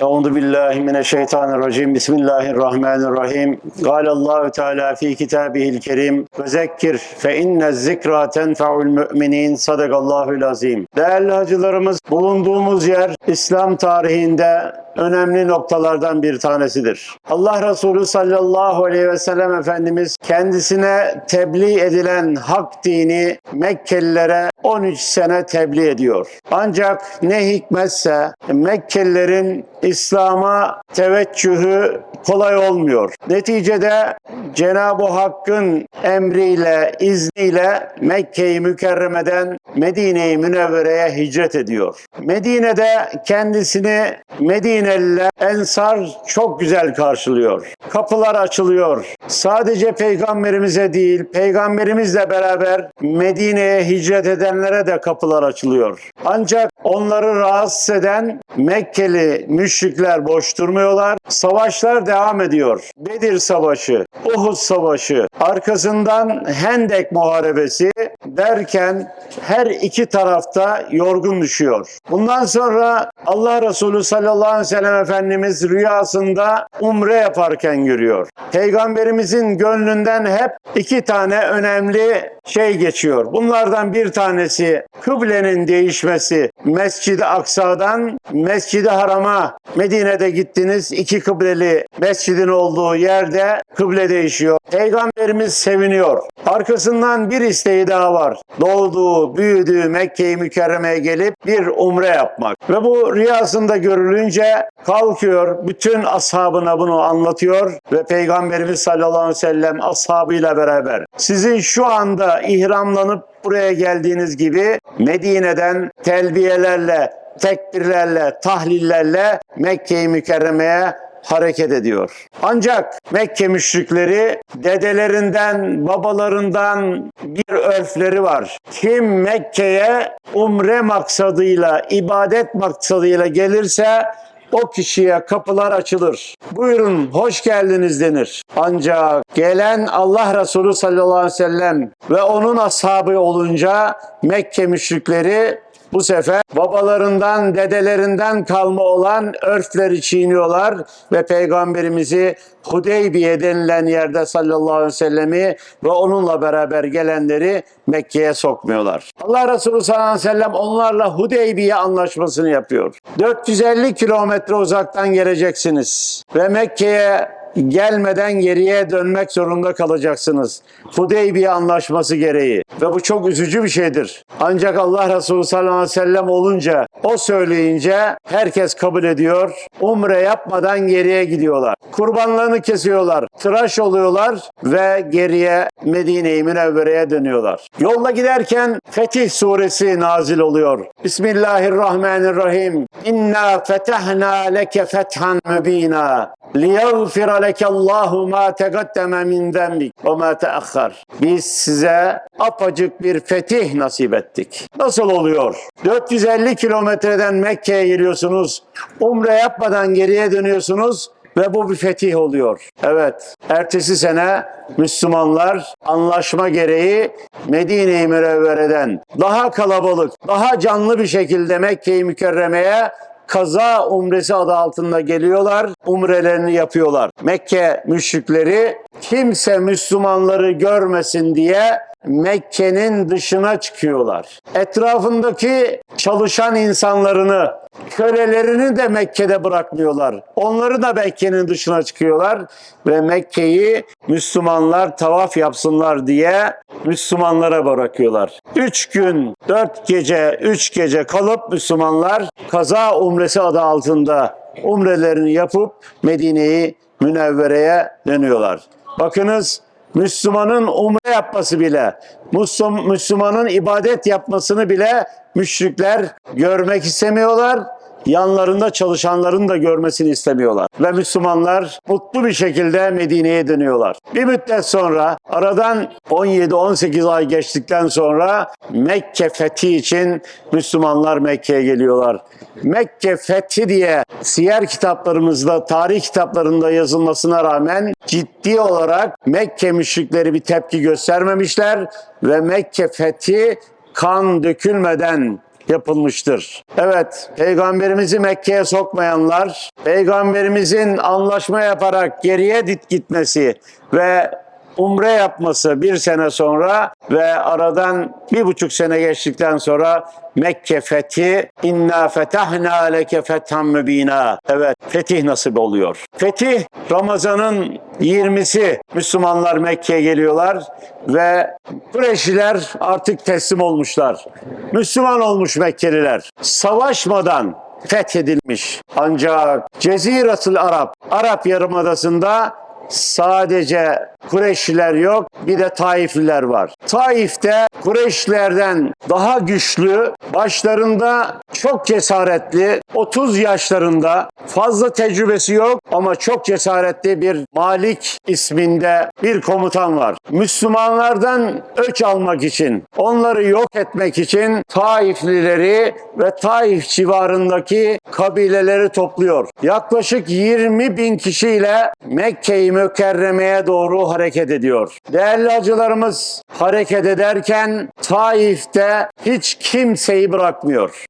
Euzu billahi mineşşeytanirracim. Bismillahirrahmanirrahim. Kâle Allahu Teala fi kitâbihil kerim ve zekkir fe inne zikra tenfa'ul müminin. Sadakallahul azim. Değerli hacılarımız, bulunduğumuz yer İslam tarihinde önemli noktalardan bir tanesidir. Allah Resulü sallallahu aleyhi ve sellem Efendimiz kendisine tebliğ edilen hak dini Mekkelilere 13 sene tebliğ ediyor. Ancak ne hikmetse Mekkelilerin İslam'a teveccühü kolay olmuyor. Neticede Cenab-ı Hakk'ın emriyle, izniyle Mekke-i Mükerreme'den Medine-i Münevvere'ye hicret ediyor. Medine'de kendisini Medineliler, Ensar çok güzel karşılıyor. Kapılar açılıyor. Sadece peygamberimize değil, peygamberimizle beraber Medine'ye hicret edenlere de kapılar açılıyor. Ancak onları rahatsız eden Mekkeli müşrikler boş durmuyorlar. Savaşlar devam ediyor. Bedir Savaşı, Uhud Savaşı, arkasından Hendek Muharebesi derken her iki tarafta yorgun düşüyor. Bundan sonra Allah Resulü sallallahu aleyhi ve sellem Efendimiz rüyasında umre yaparken görüyor. Peygamberimizin gönlünden hep iki tane önemli şey geçiyor. Bunlardan bir tanesi kıblenin değişmesi. Mescid-i Aksa'dan Mescid-i Haram'a Medine'de gittiniz. iki kıbleli mescidin olduğu yerde kıble değişiyor. Peygamberimiz seviniyor. Arkasından bir isteği daha var. Doğduğu, büyüdüğü Mekke-i Mükerreme'ye gelip bir umre yapmak. Ve bu rüyasında görülünce kalkıyor, bütün ashabına bunu anlatıyor ve Peygamberimiz sallallahu aleyhi ve sellem ashabıyla beraber sizin şu anda ihramlanıp buraya geldiğiniz gibi Medine'den telbiyelerle, tekbirlerle, tahlillerle Mekke-i Mükerreme'ye hareket ediyor. Ancak Mekke müşrikleri dedelerinden, babalarından bir örfleri var. Kim Mekke'ye umre maksadıyla, ibadet maksadıyla gelirse o kişiye kapılar açılır. Buyurun hoş geldiniz denir. Ancak gelen Allah Resulü sallallahu aleyhi ve sellem ve onun ashabı olunca Mekke müşrikleri bu sefer babalarından, dedelerinden kalma olan örfleri çiğniyorlar ve Peygamberimizi Hudeybiye denilen yerde sallallahu aleyhi ve sellemi ve onunla beraber gelenleri Mekke'ye sokmuyorlar. Allah Resulü sallallahu aleyhi ve sellem onlarla Hudeybiye anlaşmasını yapıyor. 450 kilometre uzaktan geleceksiniz ve Mekke'ye gelmeden geriye dönmek zorunda kalacaksınız. Hudeybiye anlaşması gereği. Ve bu çok üzücü bir şeydir. Ancak Allah Resulü sallallahu aleyhi ve sellem olunca, o söyleyince herkes kabul ediyor. Umre yapmadan geriye gidiyorlar. Kurbanlarını kesiyorlar Tıraş oluyorlar ve geriye Medine-i Münevvere'ye dönüyorlar. Yolda giderken Fetih suresi nazil oluyor. Bismillahirrahmanirrahim. İnna fetahna leke fethan mübina. لِيَغْفِرَ لَكَ اللّٰهُ مَا تَقَدَّمَ مِنْ ذَنْبِكَ وَمَا تَأَخَّرْ Biz size apacık bir fetih nasip ettik. Nasıl oluyor? 450 kilometreden Mekke'ye giriyorsunuz. Umre yapmadan geriye dönüyorsunuz ve bu bir fetih oluyor. Evet, ertesi sene Müslümanlar anlaşma gereği Medine-i Münevvere'den daha kalabalık, daha canlı bir şekilde Mekke-i Mükerreme'ye kaza umresi adı altında geliyorlar, umrelerini yapıyorlar. Mekke müşrikleri kimse Müslümanları görmesin diye Mekke'nin dışına çıkıyorlar. Etrafındaki çalışan insanlarını, kölelerini de Mekke'de bırakmıyorlar. Onları da Mekke'nin dışına çıkıyorlar ve Mekke'yi Müslümanlar tavaf yapsınlar diye Müslümanlara bırakıyorlar. Üç gün, dört gece, üç gece kalıp Müslümanlar kaza umresi adı altında umrelerini yapıp Medine'yi Münevvere'ye dönüyorlar. Bakınız Müslümanın umre yapması bile, Müslüm- Müslümanın ibadet yapmasını bile müşrikler görmek istemiyorlar. Yanlarında çalışanların da görmesini istemiyorlar. Ve Müslümanlar mutlu bir şekilde Medine'ye dönüyorlar. Bir müddet sonra aradan 17-18 ay geçtikten sonra Mekke fethi için Müslümanlar Mekke'ye geliyorlar. Mekke fethi diye siyer kitaplarımızda, tarih kitaplarında yazılmasına rağmen ciddi olarak Mekke müşrikleri bir tepki göstermemişler ve Mekke fethi kan dökülmeden yapılmıştır. Evet, peygamberimizi Mekke'ye sokmayanlar, peygamberimizin anlaşma yaparak geriye gitmesi ve umre yapması bir sene sonra ve aradan bir buçuk sene geçtikten sonra Mekke fethi inna fetahna leke fethan mübina. Evet fetih nasip oluyor. Fetih Ramazan'ın 20'si Müslümanlar Mekke'ye geliyorlar ve Kureyşliler artık teslim olmuşlar. Müslüman olmuş Mekkeliler. Savaşmadan fethedilmiş. Ancak Ceziratul Arap, Arap Yarımadası'nda sadece Kureyşliler yok bir de Taifliler var. Taif'te Kureyşlilerden daha güçlü, başlarında çok cesaretli, 30 yaşlarında fazla tecrübesi yok ama çok cesaretli bir Malik isminde bir komutan var. Müslümanlardan öç almak için, onları yok etmek için Taiflileri ve Taif civarındaki kabileleri topluyor. Yaklaşık 20 bin kişiyle Mekke-i Mükerreme'ye doğru hareket ediyor. Değerli acılarımız hareket ederken Taif'te hiç kimseyi bırakmıyor.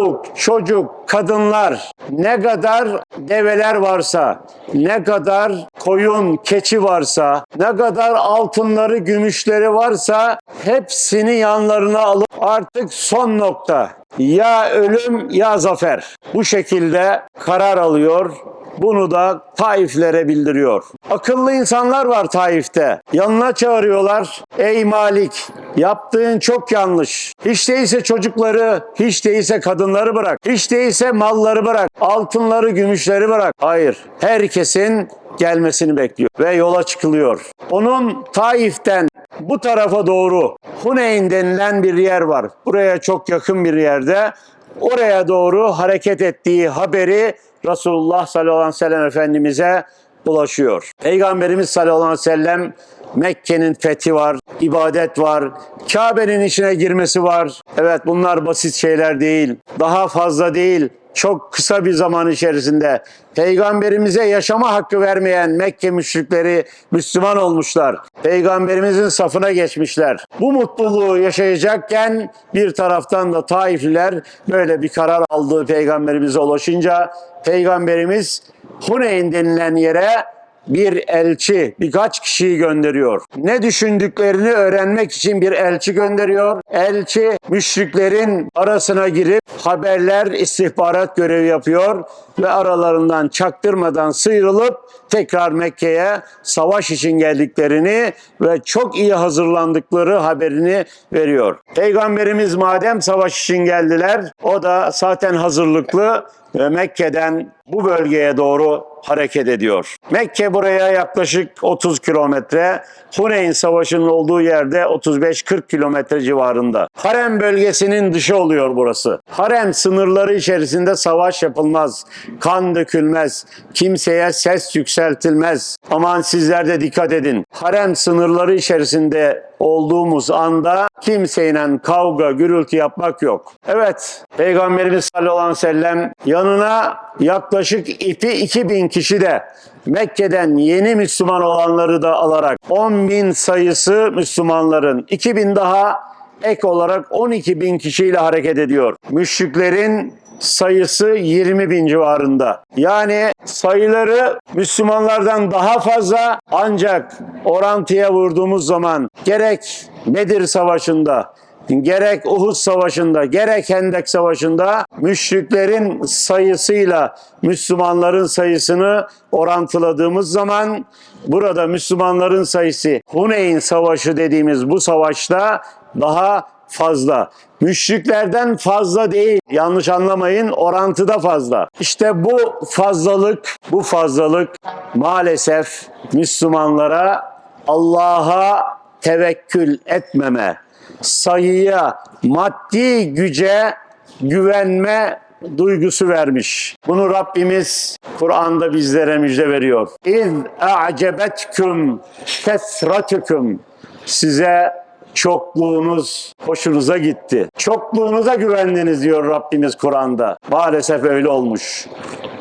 Çoluk, çocuk, kadınlar, ne kadar develer varsa, ne kadar koyun, keçi varsa, ne kadar altınları, gümüşleri varsa hepsini yanlarına alıp artık son nokta. Ya ölüm ya zafer. Bu şekilde karar alıyor. Bunu da Taiflere bildiriyor. Akıllı insanlar var Taif'te. Yanına çağırıyorlar. Ey Malik yaptığın çok yanlış. Hiç değilse çocukları, hiç değilse kadınları bırak. Hiç değilse malları bırak. Altınları, gümüşleri bırak. Hayır. Herkesin gelmesini bekliyor ve yola çıkılıyor. Onun Taif'ten bu tarafa doğru Huneyn denilen bir yer var. Buraya çok yakın bir yerde. Oraya doğru hareket ettiği haberi Resulullah sallallahu aleyhi ve sellem Efendimiz'e ulaşıyor. Peygamberimiz sallallahu aleyhi ve sellem Mekke'nin fethi var, ibadet var, Kabe'nin içine girmesi var. Evet bunlar basit şeyler değil. Daha fazla değil. Çok kısa bir zaman içerisinde peygamberimize yaşama hakkı vermeyen Mekke müşrikleri Müslüman olmuşlar. Peygamberimizin safına geçmişler. Bu mutluluğu yaşayacakken bir taraftan da Taifliler böyle bir karar aldığı peygamberimize ulaşınca peygamberimiz Huneyn denilen yere bir elçi, birkaç kişiyi gönderiyor. Ne düşündüklerini öğrenmek için bir elçi gönderiyor. Elçi müşriklerin arasına girip haberler, istihbarat görevi yapıyor ve aralarından çaktırmadan sıyrılıp tekrar Mekke'ye savaş için geldiklerini ve çok iyi hazırlandıkları haberini veriyor. Peygamberimiz madem savaş için geldiler, o da zaten hazırlıklı ve Mekke'den bu bölgeye doğru hareket ediyor. Mekke buraya yaklaşık 30 kilometre, Huneyn Savaşı'nın olduğu yerde 35-40 kilometre civarında. Harem bölgesinin dışı oluyor burası. Harem sınırları içerisinde savaş yapılmaz, kan dökülmez, kimseye ses yükseltilmez. Aman sizler de dikkat edin. Harem sınırları içerisinde olduğumuz anda kimseyle kavga, gürültü yapmak yok. Evet, Peygamberimiz sallallahu aleyhi ve sellem yanına yaklaşık ipi 2000 kişi de Mekke'den yeni Müslüman olanları da alarak 10 bin sayısı Müslümanların 2000 daha ek olarak 12 bin kişiyle hareket ediyor. Müşriklerin sayısı 20 bin civarında. Yani sayıları Müslümanlardan daha fazla ancak orantıya vurduğumuz zaman gerek Bedir Savaşı'nda gerek Uhud Savaşı'nda gerek Hendek Savaşı'nda müşriklerin sayısıyla Müslümanların sayısını orantıladığımız zaman burada Müslümanların sayısı Huneyn Savaşı dediğimiz bu savaşta daha fazla. Müşriklerden fazla değil. Yanlış anlamayın orantıda fazla. İşte bu fazlalık, bu fazlalık maalesef Müslümanlara Allah'a tevekkül etmeme, sayıya, maddi güce güvenme duygusu vermiş. Bunu Rabbimiz Kur'an'da bizlere müjde veriyor. İz a'cebetkum kesratukum size çokluğunuz hoşunuza gitti. Çokluğunuza güvendiniz diyor Rabbimiz Kur'an'da. Maalesef öyle olmuş.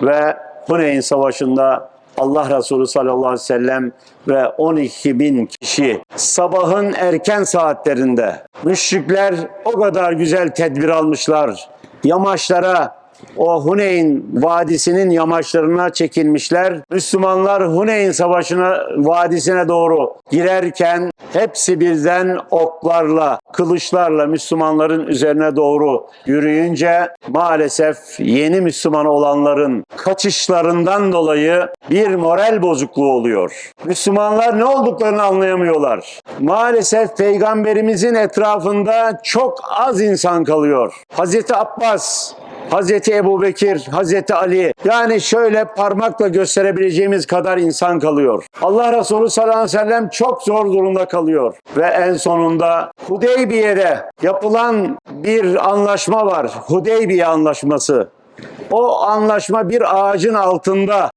Ve Huneyn Savaşı'nda Allah Resulü sallallahu aleyhi ve sellem ve 12 bin kişi sabahın erken saatlerinde müşrikler o kadar güzel tedbir almışlar. Yamaçlara o Huneyn vadisinin yamaçlarına çekilmişler. Müslümanlar Huneyn savaşına vadisine doğru girerken hepsi birden oklarla, kılıçlarla Müslümanların üzerine doğru yürüyünce maalesef yeni Müslüman olanların kaçışlarından dolayı bir moral bozukluğu oluyor. Müslümanlar ne olduklarını anlayamıyorlar. Maalesef peygamberimizin etrafında çok az insan kalıyor. Hazreti Abbas Hazreti Ebu Bekir, Hazreti Ali yani şöyle parmakla gösterebileceğimiz kadar insan kalıyor. Allah Resulü sallallahu aleyhi ve sellem çok zor durumda kalıyor. Ve en sonunda Hudeybiye'de yapılan bir anlaşma var. Hudeybiye anlaşması. O anlaşma bir ağacın altında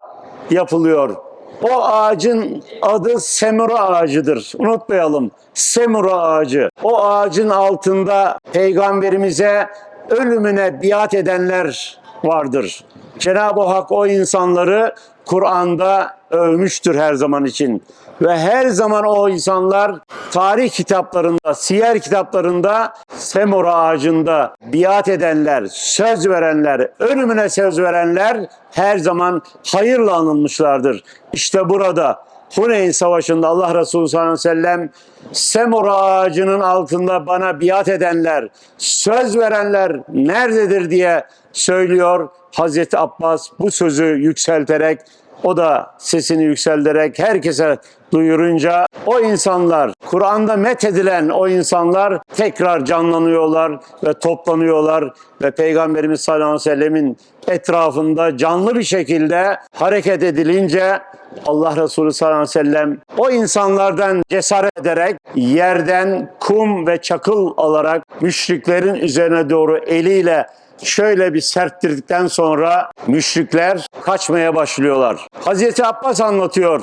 yapılıyor. O ağacın adı semura ağacıdır. Unutmayalım. Semura ağacı. O ağacın altında peygamberimize ölümüne biat edenler vardır. Cenab-ı Hak o insanları Kur'an'da övmüştür her zaman için. Ve her zaman o insanlar tarih kitaplarında, siyer kitaplarında Semura ağacında biat edenler, söz verenler, ölümüne söz verenler her zaman hayırla anılmışlardır. İşte burada Huneyn Savaşı'nda Allah Resulü sallallahu aleyhi ve sellem Semura ağacının altında bana biat edenler, söz verenler nerededir diye söylüyor. Hazreti Abbas bu sözü yükselterek o da sesini yükselterek herkese duyurunca o insanlar, Kur'an'da methedilen o insanlar tekrar canlanıyorlar ve toplanıyorlar ve Peygamberimiz sallallahu aleyhi ve sellemin etrafında canlı bir şekilde hareket edilince Allah Resulü sallallahu aleyhi ve sellem o insanlardan cesaret ederek yerden kum ve çakıl alarak müşriklerin üzerine doğru eliyle şöyle bir serttirdikten sonra müşrikler kaçmaya başlıyorlar. Hazreti Abbas anlatıyor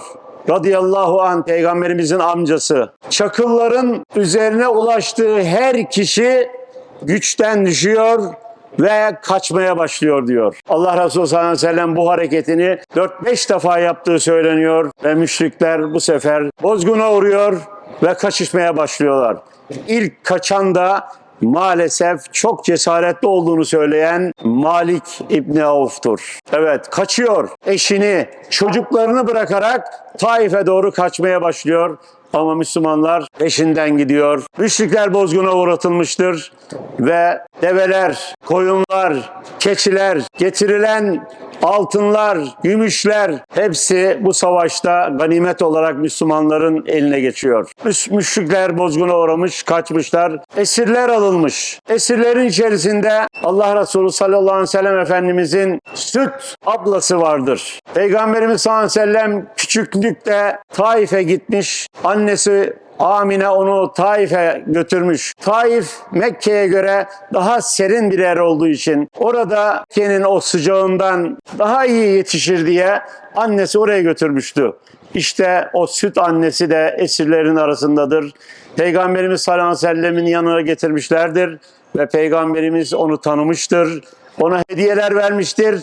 radıyallahu an peygamberimizin amcası. Çakılların üzerine ulaştığı her kişi güçten düşüyor ve kaçmaya başlıyor diyor. Allah Resulü sallallahu aleyhi ve sellem bu hareketini 4-5 defa yaptığı söyleniyor ve müşrikler bu sefer bozguna uğruyor ve kaçışmaya başlıyorlar. İlk kaçan da maalesef çok cesaretli olduğunu söyleyen Malik İbni Avf'tur. Evet kaçıyor. Eşini, çocuklarını bırakarak Taif'e doğru kaçmaya başlıyor. Ama Müslümanlar peşinden gidiyor. Müşrikler bozguna uğratılmıştır ve develer, koyunlar, keçiler, getirilen altınlar, gümüşler hepsi bu savaşta ganimet olarak Müslümanların eline geçiyor. Müş- Müşrikler bozguna uğramış, kaçmışlar. Esirler alınmış. Esirlerin içerisinde Allah Resulü sallallahu aleyhi ve sellem Efendimizin süt ablası vardır. Peygamberimiz sallallahu aleyhi ve sellem küçüklükte Taif'e gitmiş. Annesi Amine onu Taif'e götürmüş. Taif Mekke'ye göre daha serin bir yer olduğu için orada Mekke'nin o sıcağından daha iyi yetişir diye annesi oraya götürmüştü. İşte o süt annesi de esirlerin arasındadır. Peygamberimiz sallallahu aleyhi ve sellemin yanına getirmişlerdir ve Peygamberimiz onu tanımıştır. Ona hediyeler vermiştir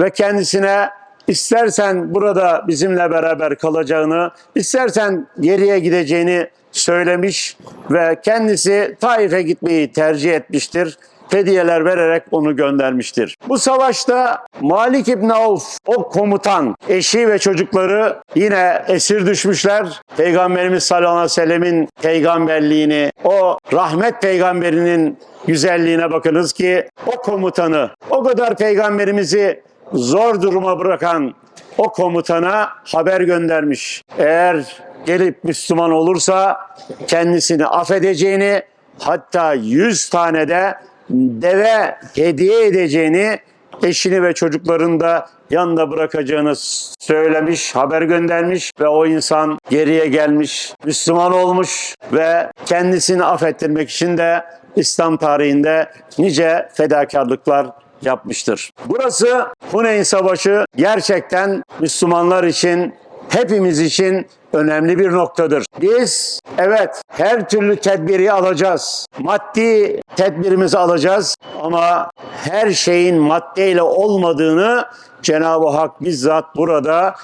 ve kendisine İstersen burada bizimle beraber kalacağını, istersen geriye gideceğini söylemiş ve kendisi Taif'e gitmeyi tercih etmiştir. Hediyeler vererek onu göndermiştir. Bu savaşta Malik İbn Avf, o komutan, eşi ve çocukları yine esir düşmüşler. Peygamberimiz sallallahu aleyhi ve sellemin peygamberliğini, o rahmet peygamberinin güzelliğine bakınız ki o komutanı, o kadar peygamberimizi zor duruma bırakan o komutana haber göndermiş. Eğer gelip Müslüman olursa kendisini affedeceğini hatta 100 tane de deve hediye edeceğini eşini ve çocuklarını da yanında bırakacağını söylemiş, haber göndermiş ve o insan geriye gelmiş, Müslüman olmuş ve kendisini affettirmek için de İslam tarihinde nice fedakarlıklar yapmıştır. Burası Huneyn Savaşı gerçekten Müslümanlar için, hepimiz için önemli bir noktadır. Biz evet her türlü tedbiri alacağız. Maddi tedbirimizi alacağız ama her şeyin maddeyle olmadığını Cenab-ı Hak bizzat burada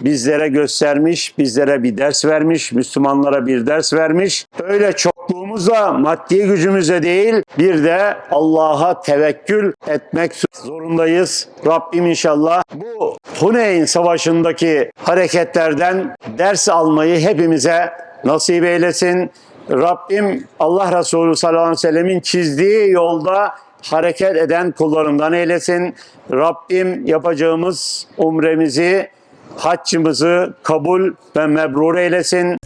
bizlere göstermiş, bizlere bir ders vermiş, Müslümanlara bir ders vermiş. Öyle çokluğumuzla, maddi gücümüze değil, bir de Allah'a tevekkül etmek zorundayız. Rabbim inşallah bu Huneyn Savaşı'ndaki hareketlerden ders almayı hepimize nasip eylesin. Rabbim Allah Resulü sallallahu aleyhi ve sellemin çizdiği yolda hareket eden kullarından eylesin. Rabbim yapacağımız umremizi, haccımızı kabul ve mebrur eylesin.